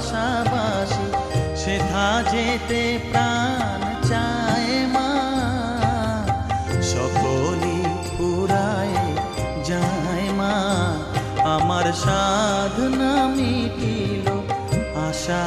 ভালোবাসাবাসি সেথা যেতে প্রাণ চায় মা। সকলি পুরায় যায় মা। আমার সাধনা মিটিল আশা